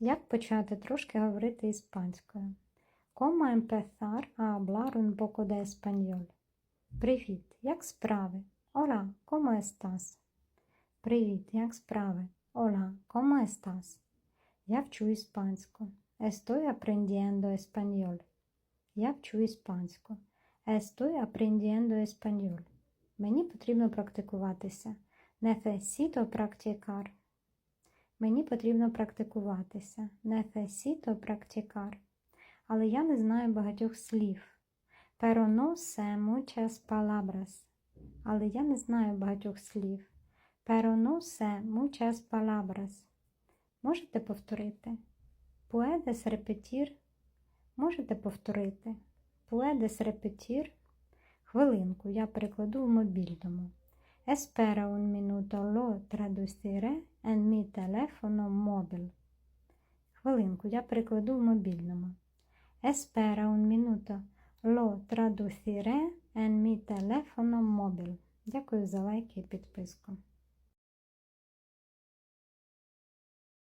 Як почати трошки говорити іспанською? Como empezar a hablar un poco de español? Привіт, як справи? Hola, ¿cómo estás? Привіт, як справи? Hola, ¿cómo estás? Я вчу іспанську. Estoy aprendiendo español. Я вчу іспанську. Estoy aprendiendo español. Мені потрібно практикуватися. Necesito practicar. Мені потрібно практикуватися. Necesito practicar. Але я не знаю багатьох слів. Pero no sé muchas. Але я не знаю багатьох слів. Pero no sé muchas. Можете повторити? Puedes repetir? Можете повторити? Puedes repetir? Хвилинку, я перекладу в мобільному. Espera un minuto, lo traducire en mi telefono mobil. Хвилинку, я прикладу в мобільному. Espera un minuto, lo traducire en mi telefono mobil. Дякую за лайки і підписку.